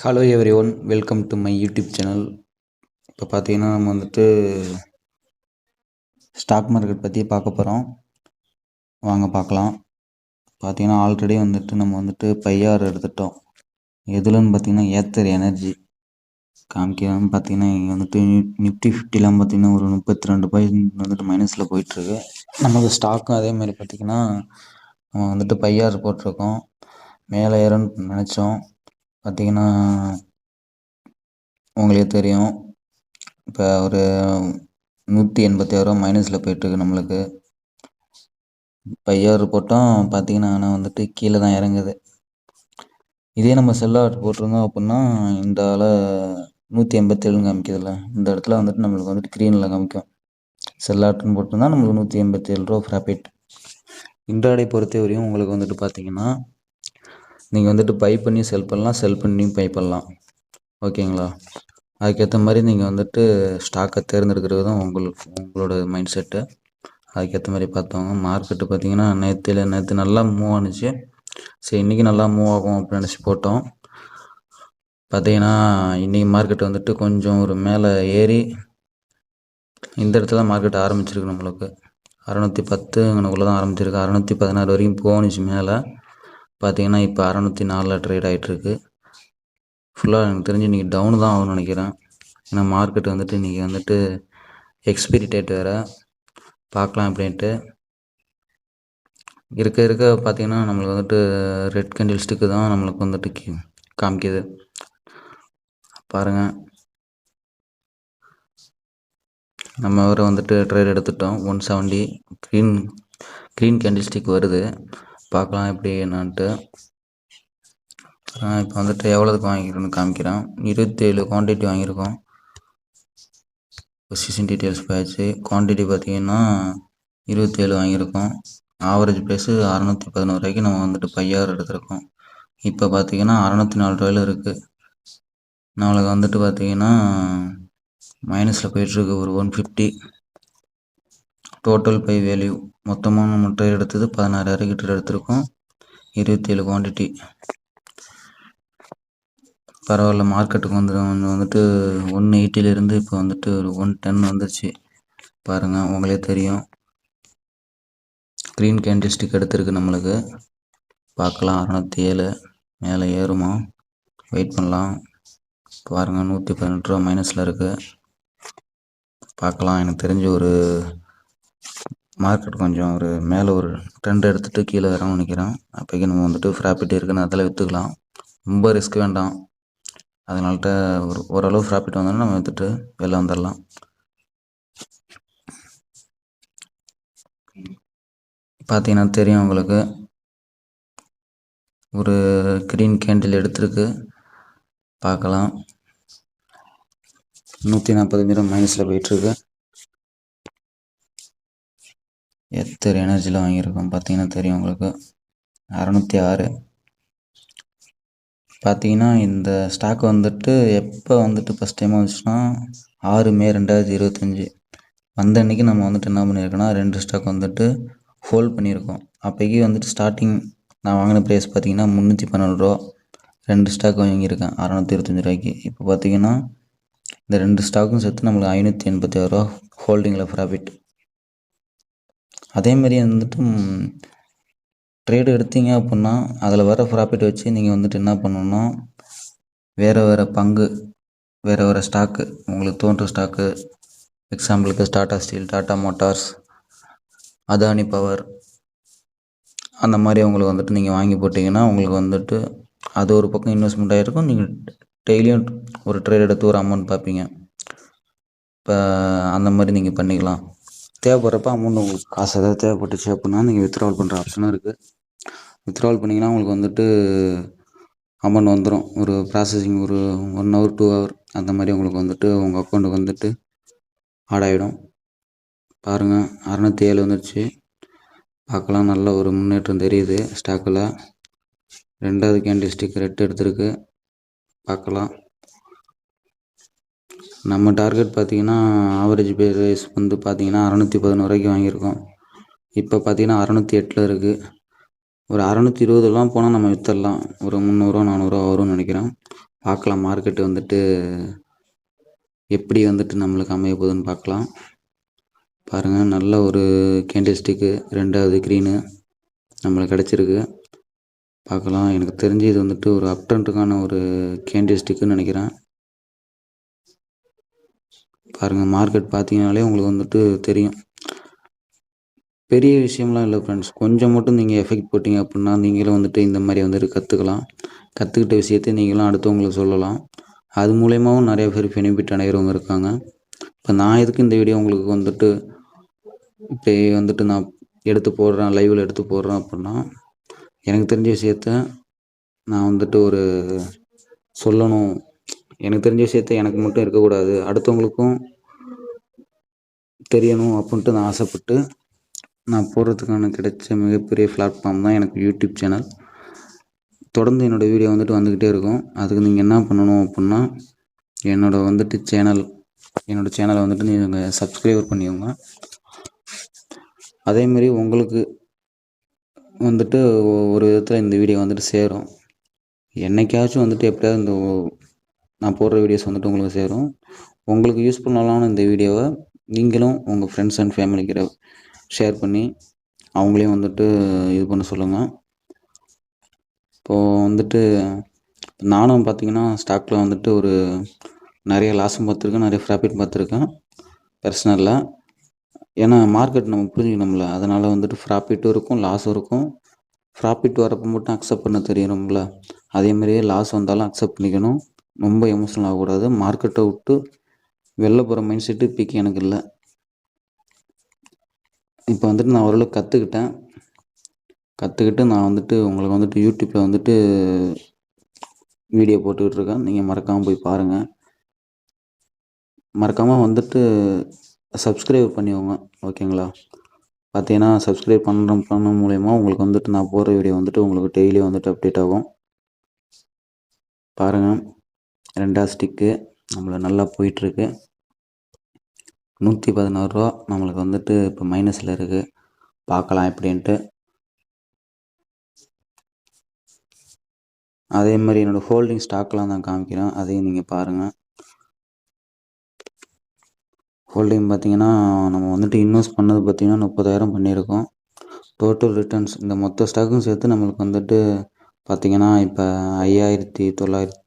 Hello everyone welcome to my YouTube channel இப்போ பார்த்தீங்கன்னா நம்ம வந்துட்டு ஸ்டாக் மார்க்கெட் பற்றி பார்க்க போகிறோம் வாங்க பார்க்கலாம். பார்த்தீங்கன்னா ஆல்ரெடி வந்துட்டு நம்ம வந்துட்டு பையார் எடுத்துட்டோம். எதுலன்னு பார்த்தீங்கன்னா ஏத்தர் எனர்ஜி காமிக்கலாம்னு பார்த்தீங்கன்னா இங்கே வந்துட்டு நிஃப்டி ஃபிஃப்டிலாம் பார்த்தீங்கன்னா ஒரு முப்பத்தி ரெண்டு பாயிண்ட் வந்துட்டு மைனஸில் போயிட்டுருக்கு. நமக்கு ஸ்டாக்கும் அதே மாதிரி பார்த்தீங்கன்னா நம்ம வந்துட்டு பையார் போட்டிருக்கோம். மேலே ஏறன்னு நினச்சோம். பார்த்தீங்கன்னா உங்களுக்கே தெரியும். இப்போ ஒரு நூற்றி எண்பத்தி ஆறுரூவா மைனஸில் போயிட்டுருக்கு நம்மளுக்கு. பையாறு போட்டோம் பார்த்தீங்கன்னா ஆனால் வந்துட்டு கீழே தான் இறங்குது. இதே நம்ம செல்லாட் போட்டிருந்தோம் அப்படின்னா இந்த ஆள நூற்றி எண்பத்தேழுன்னு காமிக்கிறதுல இந்த இடத்துல வந்துட்டு நம்மளுக்கு வந்துட்டு க்ரீனில் காமிக்கும். செல்லாட்டுன்னு போட்டிருந்தா நம்மளுக்கு நூற்றி எண்பத்தேழு ரூபா ப்ராஃபிட் இன்ட்ராடே பொறுத்த வரையும் உங்களுக்கு வந்துட்டு பார்த்தீங்கன்னா நீங்கள் வந்துட்டு பை பண்ணி செல் பண்ணலாம். செல் பண்ணியும் பை பண்ணலாம். ஓகேங்களா அதுக்கேற்ற மாதிரி நீங்கள் வந்துட்டு ஸ்டாக்கை தேர்ந்தெடுக்கிறது தான் உங்களுக்கு உங்களோட மைண்ட் செட்டு அதுக்கேற்ற மாதிரி பார்த்தவங்க மார்க்கெட்டு பார்த்தீங்கன்னா நேற்று நேற்று நல்லா மூவ் ஆனிச்சு. சரி இன்றைக்கி நல்லா மூவ் ஆகும் அப்படின்னு நினச்சி போட்டோம். பார்த்தீங்கன்னா இன்றைக்கி மார்க்கெட் வந்துட்டு கொஞ்சம் ஒரு மேலே ஏறி இந்த இடத்துல மார்க்கெட் ஆரம்பிச்சிருக்கு நம்மளுக்கு. அறநூற்றி பத்துங்கனக்குள்ளே தான் ஆரம்பிச்சிருக்கு. அறநூற்றி பதினாறு வரைக்கும் போணுச்சு மேலே. பார்த்தீங்கன்னா இப்போ அறநூற்றி நாலில் ட்ரேட் ஆகிட்டுருக்கு ஃபுல்லாக எனக்கு தெரிஞ்சு இன்றைக்கி டவுனு தான் ஆகும்னு நினைக்கிறேன். ஏன்னா மார்க்கெட் வந்துட்டு இன்றைக்கி வந்துட்டு எக்ஸ்பிரி டேட் வேறு. பார்க்கலாம் அப்படின்ட்டு. இருக்க இருக்க பார்த்தீங்கன்னா நம்மளுக்கு வந்துட்டு ரெட் கேண்டில் ஸ்டிக்கு தான் நம்மளுக்கு வந்துட்டு காமிக்குது. பாருங்கள் நம்ம வேறு வந்துட்டு ட்ரேட் எடுத்துட்டோம். One seventy green green candle stick வருது. பார்க்கலாம் எப்படி என்னான்ட்டு. இப்போ வந்துட்டு எவ்வளோதுக்கு வாங்கிக்கிறோன்னு காமிக்கிறேன். இருபத்தேழு குவான்டிட்டி வாங்கியிருக்கோம். பொசிஷன் டீட்டெயில்ஸ் போயாச்சு. குவான்டிட்டி பார்த்தீங்கன்னா இருபத்தேழு வாங்கியிருக்கோம். ஆவரேஜ் ப்ரைஸு அறநூற்றி பதினோரு ரூபாய்க்கு நம்ம வந்துட்டு பையாறு எடுத்திருக்கோம். இப்போ பார்த்தீங்கன்னா அறநூற்றி நாலு ரூபாயில இருக்குது நாளைக்கு வந்துட்டு பார்த்தீங்கன்னா மைனஸில் போயிட்டுருக்கு ஒரு one fifty total buy value மொத்தமாக நம்ம ட்ரேட் எடுத்தது பதினாறாயிரம் கிட்ட எடுத்திருக்கோம். இருபத்தேழு குவான்டிட்டி பரவாயில்ல மார்க்கெட்டுக்கு வந்து வந்துட்டு ஒன் எயிட்டிலேருந்து இப்போ வந்துட்டு ஒரு ஒன் டென் வந்துருச்சு. பாருங்கள் உங்களே தெரியும். க்ரீன் கேண்டிஸ்டிக் எடுத்திருக்கு நம்மளுக்கு. பார்க்கலாம் அறநூற்றி ஏழு மேலே ஏறுமா? வெயிட் பண்ணலாம். பாருங்கள் நூற்றி பதினெட்டு ரூபா மைனஸில் இருக்குது பார்க்கலாம் எனக்கு தெரிஞ்சு ஒரு மார்க்கெட் கொஞ்சம் ஒரு மேலே ஒரு ட்ரெண்ட் எடுத்துகிட்டு கீழே இறங்க நினைக்கிறேன். அப்போக்கி நம்ம வந்துட்டு ப்ராஃபிட் இருக்குன்னு அதில் விற்றுக்கலாம் ரொம்ப ரிஸ்க் வேண்டாம். அதனால்ட்ட ஒரு ஓரளவு ப்ராஃபிட் வந்தோன்னா நம்ம விற்றுட்டு வெளில வந்துடலாம் பார்த்தீங்கன்னா தெரியும் உங்களுக்கு. ஒரு க்ரீன் கேண்டில் எடுத்திருக்கு. பார்க்கலாம். நூற்றி நாற்பது மீட்டர் மைனஸில் போயிட்டுருக்கு. எத்தர் எனர்ஜியில் வாங்கியிருக்கோம் பார்த்தீங்கன்னா தெரியும் உங்களுக்கு. அறநூற்றி ஆறு. பார்த்தீங்கன்னா இந்த ஸ்டாக் வந்துட்டு எப்போ வந்துட்டு ஃபஸ்ட் டைம் வந்துச்சுன்னா ஆறு மே ரெண்டாயிரத்தி இருபத்தஞ்சி. வந்த அன்னைக்கு நம்ம வந்துட்டு என்ன பண்ணியிருக்கோன்னா ரெண்டு ஸ்டாக் வந்துட்டு ஹோல்ட் பண்ணியிருக்கோம். அப்போக்கி வந்துட்டு ஸ்டார்டிங் நான் வாங்கின ப்ரைஸ் பார்த்தீங்கன்னா முந்நூற்றி பன்னெண்டு ரூபா. ரெண்டு ஸ்டாக் வாங்கியிருக்கேன் அறநூற்றி இருபத்தஞ்சி ரூபாய்க்கு. இப்போ பார்த்தீங்கன்னா இந்த ரெண்டு ஸ்டாக்கும் சேர்த்து நம்மளுக்கு ஐநூற்றி எண்பத்தி ஆறு ரூபா ஹோல்டிங்கில் ப்ராஃபிட் அதேமாரி வந்துட்டு ட்ரேடு எடுத்தீங்க அப்படின்னா அதில் வர ப்ராஃபிட் வச்சு நீங்கள் வந்துட்டு என்ன பண்ணணும்னா வேறு வேறு பங்கு வேறு வேறு ஸ்டாக்கு உங்களுக்கு தோன்ற ஸ்டாக்கு எக்ஸாம்பிளுக்கு Tata steel Tata motors Adani power அந்த மாதிரி உங்களுக்கு வந்துட்டு நீங்கள் வாங்கி போட்டிங்கன்னா உங்களுக்கு வந்துட்டு அது ஒரு பக்கம் இன்வெஸ்ட்மெண்ட் ஆகிருக்கும் நீங்கள் டெய்லியும் ஒரு ட்ரேட் எடுத்து ஒரு அமௌண்ட் பார்ப்பீங்க இப்போ அந்த மாதிரி நீங்கள் பண்ணிக்கலாம். தேவைப்படுறப்ப அமௌண்ட் உங்களுக்கு காசு ஏதாவது தேவைப்பட்டுச்சு அப்படின்னா நீங்கள் வித்ட்ராவல் பண்ணுற ஆப்ஷனும் இருக்குது வித்ட்ராவல் பண்ணிங்கன்னா உங்களுக்கு வந்துட்டு அமௌண்ட் வந்துடும் ஒரு ப்ராசஸிங் ஒரு ஒன் ஹவர் டூ ஹவர் அந்த மாதிரி உங்களுக்கு வந்துட்டு உங்கள் அக்கௌண்ட்டுக்கு வந்துட்டு ஆட் ஆகிடும் பாருங்கள் அறநூற்றி ஏழு வந்துடுச்சு பார்க்கலாம் நல்ல ஒரு முன்னேற்றம் தெரியுது. ஸ்டாக்கில் ரெண்டாவது கேண்டிஸ்டிக் ரெட் எடுத்திருக்கு. பார்க்கலாம். நம்ம டார்கெட் பார்த்தீங்கன்னா ஆவரேஜ் ப்ரைஸ் வந்து பார்த்திங்கன்னா அறநூற்றி பதினோரு வரைக்கும் வாங்கியிருக்கோம். இப்போ பார்த்திங்கன்னா அறநூற்றி எட்டில் இருக்குது ஒரு அறநூற்றி இருபதுலாம் போனால் நம்ம விற்றுடலாம் ஒரு முந்நூறுரூவா நானூறுரூவா வரும்னு நினைக்கிறேன். பார்க்கலாம் மார்க்கெட்டு வந்துட்டு எப்படி வந்துட்டு நம்மளுக்கு அமைய போகுதுன்னு பார்க்கலாம் பாருங்கள் நல்ல ஒரு கேண்டில் ஸ்டிக்கு ரெண்டாவது க்ரீனு நம்மளுக்கு கிடச்சிருக்கு. பார்க்கலாம் எனக்கு தெரிஞ்சு இது வந்துட்டு ஒரு அப்டன்ட்டுக்கான ஒரு கேண்டில் ஸ்டிக்குன்னு நினைக்கிறேன். பாருங்கள் மார்க்கெட் பார்த்தீங்கனாலே உங்களுக்கு வந்துட்டு தெரியும். பெரிய விஷயம்லாம் இல்லை ஃப்ரெண்ட்ஸ் கொஞ்சம் மட்டும் நீங்கள் எஃபெக்ட் போட்டிங்க அப்படின்னா நீங்களும் வந்துட்டு இந்த மாதிரி வந்துட்டு கற்றுக்கலாம் கற்றுக்கிட்ட விஷயத்தை நீங்களும் அடுத்தவங்களுக்கு சொல்லலாம். அது மூலயமாவும் நிறைய பேர் பெனிஃபிட் அடைகிறவங்க இருக்காங்க. இப்போ நான் எதுக்கு இந்த வீடியோ உங்களுக்கு வந்துட்டு இப்போ வந்துட்டு நான் எடுத்து போடுறேன் லைவில் எடுத்து போடுறேன் அப்படின்னா எனக்கு தெரிஞ்ச விஷயத்த நான் வந்துட்டு ஒரு சொல்லணும். எனக்கு தெரிஞ்ச விஷயத்த எனக்கு மட்டும் இருக்கக்கூடாது. அடுத்தவங்களுக்கும் தெரியணும் அப்படின்ட்டு நான் ஆசைப்பட்டு நான் போடுறதுக்கான கிடைச்ச மிகப்பெரிய பிளாட்ஃபார்ம் தான் எனக்கு யூடியூப் சேனல் தொடர்ந்து என்னோடய வீடியோ வந்துட்டு வந்துக்கிட்டே இருக்கும். அதுக்கு நீங்கள் என்ன பண்ணணும் அப்புடின்னா என்னோடய வந்துட்டு சேனல் என்னோடய சேனலை வந்துட்டு நீங்கள் சப்ஸ்கிரைபர் பண்ணிக்கோங்க. அதேமாரி உங்களுக்கு வந்துட்டு ஒரு விதத்தில் இந்த வீடியோ வந்துட்டு சேரும். என்னைக்காச்சும் வந்துட்டு எப்படியாவது இந்த நான் போடுற வீடியோஸ் வந்துட்டு உங்களுக்கு சேரும். உங்களுக்கு யூஸ்ஃபுல்லான இந்த வீடியோவை நீங்களும் உங்கள் ஃப்ரெண்ட்ஸ் அண்ட் ஃபேமிலிக்கிட்ட ஷேர் பண்ணி அவங்களையும் வந்துட்டு இது பண்ண சொல்லுங்கள் இப்போது வந்துட்டு நானும் பார்த்தீங்கன்னா ஸ்டாக்கில் வந்துட்டு ஒரு நிறைய லாஸும் பார்த்துருக்கேன் நிறைய ப்ராஃபிட் பார்த்துருக்கேன் பர்சனலில் ஏன்னா மார்க்கெட் நம்ம புரிஞ்சுக்கணும்ல. அதனால் வந்துட்டு ப்ராஃபிட்டும் இருக்கும் லாஸும் இருக்கும். ப்ராஃபிட் வரப்போ மட்டும் அக்செப்ட் பண்ண தெரியணும்ல அதே மாதிரியே லாஸ் வந்தாலும் அக்செப்ட் பண்ணிக்கணும். ரொம்ப எமோஷனல் ஆகக்கூடாது. மார்க்கெட்டை விட்டு வெளில போகிற மைண்ட் செட்டு இப்போக்கி எனக்கு இல்லை. இப்போ வந்துட்டு நான் ஓரளவுக்கு கற்றுக்கிட்டேன் கற்றுக்கிட்டு நான் வந்துட்டு உங்களுக்கு வந்துட்டு யூடியூப்பில் வந்துட்டு வீடியோ போட்டுக்கிட்டு இருக்கேன். நீங்கள் மறக்காமல் போய் பாருங்கள் மறக்காமல் வந்துட்டு சப்ஸ்கிரைப் பண்ணிக்கோங்க. ஓகேங்களா பார்த்தீங்கன்னா சப்ஸ்கிரைப் பண்ணுற பண்ண மூலயமா உங்களுக்கு வந்துட்டு நான் போடுற வீடியோ வந்துட்டு உங்களுக்கு டெய்லி வந்துட்டு அப்டேட் ஆகும். பாருங்கள் ரெண்டாவது ஸ்டிக்கு. நம்மளை நல்லா போயிட்டுருக்கு. நூற்றி பதினோருவா நம்மளுக்கு வந்துட்டு இப்போ மைனஸில் இருக்குது பார்க்கலாம் எப்படின்ட்டு. அதே மாதிரி என்னோடய ஹோல்டிங் ஸ்டாக்லாம் நான் காமிக்கிறேன். அதையும் நீங்கள் பாருங்கள் ஹோல்டிங் பார்த்தீங்கன்னா நம்ம வந்துட்டு இன்வெஸ்ட் பண்ணது பார்த்திங்கன்னா முப்பதாயிரம் பண்ணியிருக்கோம். டோட்டல் ரிட்டர்ன்ஸ் இந்த மொத்த ஸ்டாக்கும் சேர்த்து நம்மளுக்கு வந்துட்டு பார்த்திங்கன்னா இப்போ ஐயாயிரத்தி தொள்ளாயிரத்தி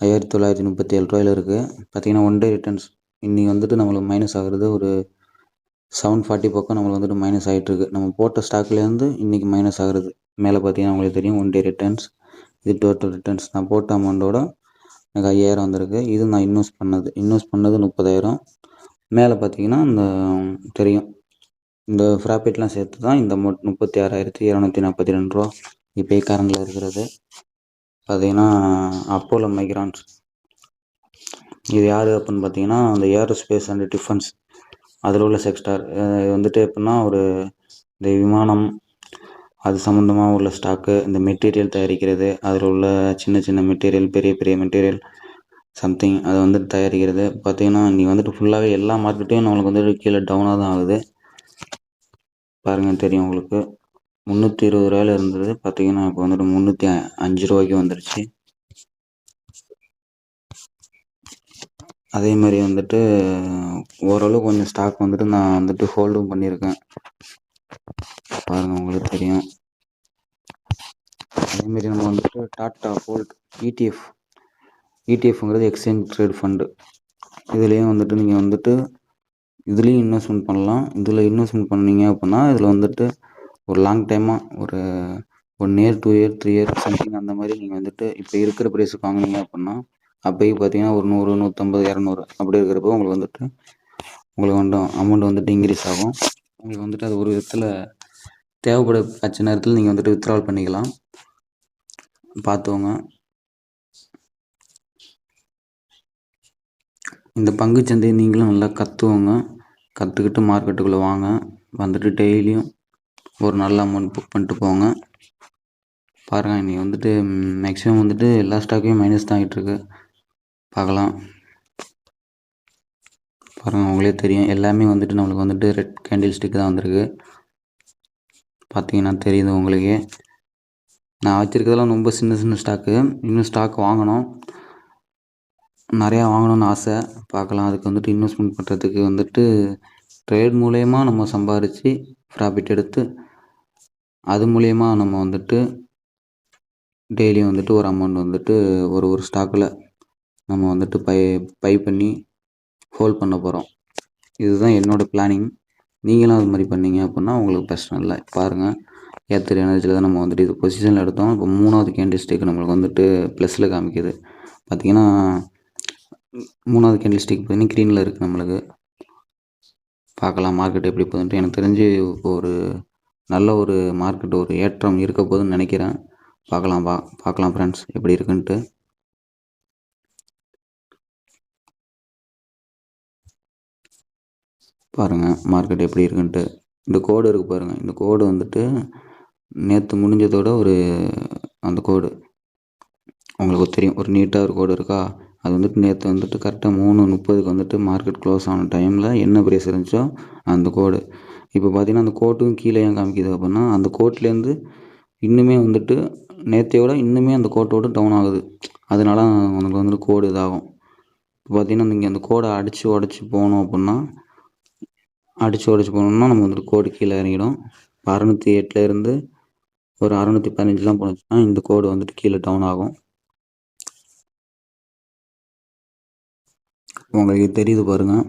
ஐயாயிரத்தி தொள்ளாயிரத்தி முப்பத்தி ஏழு ரூபாயில் இருக்குது பார்த்திங்கன்னா ஒன் டே ரிட்டர்ன்ஸ் இன்றைக்கி வந்துட்டு நம்மளுக்கு மைனஸ் ஆகுறது ஒரு செவன் ஃபார்ட்டி பக்கம் நம்மளுக்கு வந்துட்டு மைனஸ் ஆகிட்டுருக்கு நம்ம போட்ட ஸ்டாக்லேருந்து இன்றைக்கி மைனஸ் ஆகுறது. மேலே பார்த்தீங்கன்னா உங்களுக்கு தெரியும் ஒன் டே ரிட்டர்ன்ஸ் இது டோட்டல் ரிட்டர்ன்ஸ் நான் போட்ட அமௌண்ட்டோட எனக்கு ஐயாயிரம் வந்திருக்கு. இது நான் இன்வெஸ்ட் பண்ணது. இன்வெஸ்ட் பண்ணது முப்பதாயிரம். மேலே பார்த்தீங்கன்னா இந்த தெரியும். இந்த ப்ராஃபிட்லாம் சேர்த்து தான் இந்த மொ முப்பத்தி ஆறாயிரத்தி இரநூத்தி நாற்பத்தி ரெண்டு ரூபா இப்போ கரண்டில் இருக்கிறது. பார்த்தீங்கன்னா அப்போலோ மைக்ரான்ஸ் இது யார் அப்படின்னு பார்த்தீங்கன்னா அந்த ஏரோஸ்பேஸ் அண்ட் டிஃபென்ஸ் அதில் உள்ள செக்டார் வந்துட்டு எப்படின்னா ஒரு இந்த விமானம் அது சம்மந்தமாக உள்ள ஸ்டாக்கு இந்த மெட்டீரியல் தயாரிக்கிறது அதில் உள்ள சின்ன சின்ன மெட்டீரியல் பெரிய பெரிய மெட்டீரியல் சம்திங் அதை வந்துட்டு தயாரிக்கிறது. பார்த்தீங்கன்னா நீங்கள் வந்துட்டு ஃபுல்லாகவே எல்லா மார்க்கெட்டையும் நம்மளுக்கு வந்துட்டு கீழே டவுனாக தான் ஆகுது. பாருங்கள் தெரியும் உங்களுக்கு. முந்நூற்றி இருபது ரூபாயில் இருந்தது. பார்த்தீங்கன்னா இப்போ வந்துட்டு முந்நூற்றி அஞ்சு ரூபாய்க்கு வந்துருச்சு. அதே மாதிரி வந்துட்டு ஓரளவு கொஞ்சம் ஸ்டாக் வந்துட்டு நான் வந்துட்டு ஹோல்டும் பண்ணியிருக்கேன். பாருங்கள் உங்களுக்கு தெரியும். அதேமாரி நம்ம வந்துட்டு டாட்டா ஹோல்ட் இடிஎஃப் இடிஎஃப்ங்கிறது எக்ஸ்சேஞ்ச் ட்ரேட் ஃபண்டு இதுலேயும் வந்துட்டு நீங்கள் வந்துட்டு இதுலேயும் இன்வெஸ்ட்மெண்ட் பண்ணலாம். இதில் இன்வெஸ்ட்மெண்ட் பண்ணீங்க அப்படின்னா இதில் வந்துட்டு ஒரு லாங் டைமாக ஒரு one year two year three year something அந்த மாதிரி நீங்கள் வந்துட்டு இப்போ இருக்கிற ப்ரைஸுக்கு வாங்கினீங்க அப்படின்னா அப்போயே பார்த்தீங்கன்னா ஒரு நூறு நூற்றம்பது இரநூறு அப்படி இருக்கிறப்போ உங்களுக்கு வந்துட்டு உங்களுக்கு வந்து அமௌண்ட் வந்துட்டு இன்க்ரீஸ் ஆகும். உங்களுக்கு வந்துட்டு அது ஒரு விதத்தில் தேவைப்பட பச்ச நேரத்தில் நீங்கள் வந்துட்டு வித்ட்ரால் பண்ணிக்கலாம். பார்த்துவோங்க இந்த பங்குச்சந்தையை நீங்களும் நல்லா கற்றுவோங்க கற்றுக்கிட்டு மார்க்கெட்டுக்குள்ளே வாங்க. வந்துட்டு டெய்லியும் ஒரு நல்ல அமௌண்ட் புக் பண்ணிட்டு போங்க. பாருங்கள் இன்றைக்கி வந்துட்டு மேக்ஸிமம் வந்துட்டு எல்லா ஸ்டாக்கையும் மைனஸ் தான் ஆகிட்டுருக்கு பார்க்கலாம். பாருங்கள் உங்களே தெரியும். எல்லாமே வந்துட்டு நம்மளுக்கு வந்துட்டு ரெட் கேண்டில் ஸ்டிக் தான் வந்திருக்கு. பார்த்தீங்கன்னா தெரியுது உங்களுக்கே. நான் வச்சுருக்கதெல்லாம் ரொம்ப சின்ன சின்ன ஸ்டாக்கு இன்னும் ஸ்டாக் வாங்கணும். நிறையா வாங்கணும்னு ஆசை. பார்க்கலாம். அதுக்கு வந்துட்டு இன்வெஸ்ட்மெண்ட் பண்ணுறதுக்கு வந்துட்டு ட்ரேட் மூலயமா நம்ம சம்பாரித்து ப்ராஃபிட் எடுத்து அது மூலயமா நம்ம வந்துட்டு டெய்லியும் வந்துட்டு ஒரு அமௌண்ட் வந்துட்டு ஒரு ஒரு ஸ்டாக்கில் நம்ம வந்துட்டு பை பை பண்ணி ஹோல்ட் பண்ண போகிறோம் இதுதான் என்னோடய பிளானிங் நீங்களும் அது மாதிரி பண்ணீங்க அப்படின்னா உங்களுக்கு பிரச்சனை இல்லை பாருங்கள் ஏத்தர் எனர்ஜியில் தான் நம்ம வந்துட்டு இது பொசிஷனில் எடுத்தோம். இப்போ மூணாவது கேண்டில் ஸ்டிக் நம்மளுக்கு வந்துட்டு ப்ளஸில் காமிக்குது. பார்த்தீங்கன்னா மூணாவது கேண்டில் ஸ்டிக் பார்த்தீங்கன்னா க்ரீனில் இருக்குது நம்மளுக்கு. பார்க்கலாம் மார்க்கெட் எப்படி போகுதுன்ட்டு. எனக்கு தெரிஞ்சு இப்போ ஒரு நல்ல ஒரு மார்க்கெட் ஒரு ஏற்றம் இருக்க போகுதுன்னு நினைக்கிறேன். பார்க்கலாம் பா பார்க்கலாம் ஃப்ரெண்ட்ஸ் எப்படி இருக்குன்ட்டு. பாருங்கள் மார்க்கெட் எப்படி இருக்குன்ட்டு. இந்த கோடு இருக்குது பாருங்கள் இந்த கோடு வந்துட்டு நேற்று முடிஞ்சதோட ஒரு அந்த கோடு உங்களுக்கு தெரியும். ஒரு நீட்டாக ஒரு கோடு இருக்கா? அது வந்துட்டு நேற்று வந்துட்டு கரெக்டாக மூணு முப்பதுக்கு வந்துட்டு மார்க்கெட் க்ளோஸ் ஆன டைமில் என்ன ப்ரைஸ் இருந்துச்சோ அந்த கோடு. இப்போ பார்த்திங்கன்னா அந்த கோட்டுக்கும் கீழே ஏன் காமிக்குது அப்படின்னா அந்த கோட்லேருந்து இன்னுமே வந்துட்டு நேற்றையோட இன்னுமே அந்த கோட்டோட டவுன் ஆகுது. அதனால உங்களுக்கு வந்துட்டு கோடு இதாகும். இப்போ பார்த்தீங்கன்னா நீங்கள் அந்த கோடை அடித்து உடச்சி போனோம் அப்படின்னா அடித்து உடச்சி போனோம்னா நம்ம வந்துட்டு கோடு கீழே இறங்கிடும். இப்போ அறநூற்றி எட்டுலேருந்து ஒரு அறநூற்றி பதினஞ்சுலாம் போனச்சுன்னா இந்த கோடு வந்துட்டு கீழே டவுன் ஆகும். உங்களுக்கு தெரியுது பாருங்கள்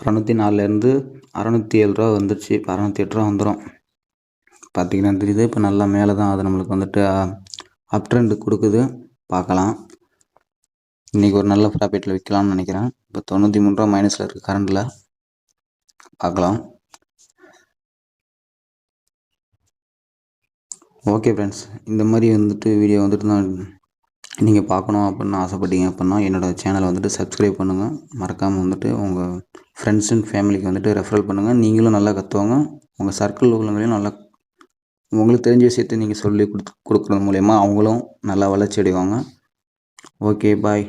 அறநூற்றி நாலுலேருந்து அறநூற்றி ஏழு ரூபா வந்துருச்சு. இப்போ அறநூற்றி எட்டு ரூபா வந்துடும் பார்த்தீங்கன்னா தெரியுது இப்போ நல்லா மேலே தான் அது நம்மளுக்கு வந்துட்டு அப் ட்ரெண்டு கொடுக்குது. பார்க்கலாம். இன்றைக்கி ஒரு நல்ல ப்ராஃபிட்டில் விற்கலாம்னு நினைக்கிறேன். இப்போ தொண்ணூற்றி மூணு ரூபா மைனஸில் இருக்குது கரண்டில் பார்க்கலாம். ஓகே ஃப்ரெண்ட்ஸ் இந்த மாதிரி வந்துட்டு வீடியோ வந்துட்டு நான் நீங்கள் பார்க்கணும் அப்படின்னு ஆசைப்பட்டீங்க அப்படின்னா என்னோடய சேனலை வந்துட்டு சப்ஸ்கிரைப் பண்ணுங்கள் மறக்காமல் வந்துட்டு உங்கள் ஃப்ரெண்ட்ஸ் அண்ட் ஃபேமிலிக்கு வந்துட்டு ரெஃபரல் பண்ணுங்கள் நீங்களும் நல்லா கற்றுவாங்க உங்கள் சர்க்கிள் உள்ளவங்களையும் நல்லா உங்களுக்கு தெரிஞ்ச விஷயத்த நீங்கள் சொல்லி கொடுத்து கொடுக்குறது மூலயமா அவங்களும் நல்லா வளர்ச்சி அடைவாங்க. Okay bye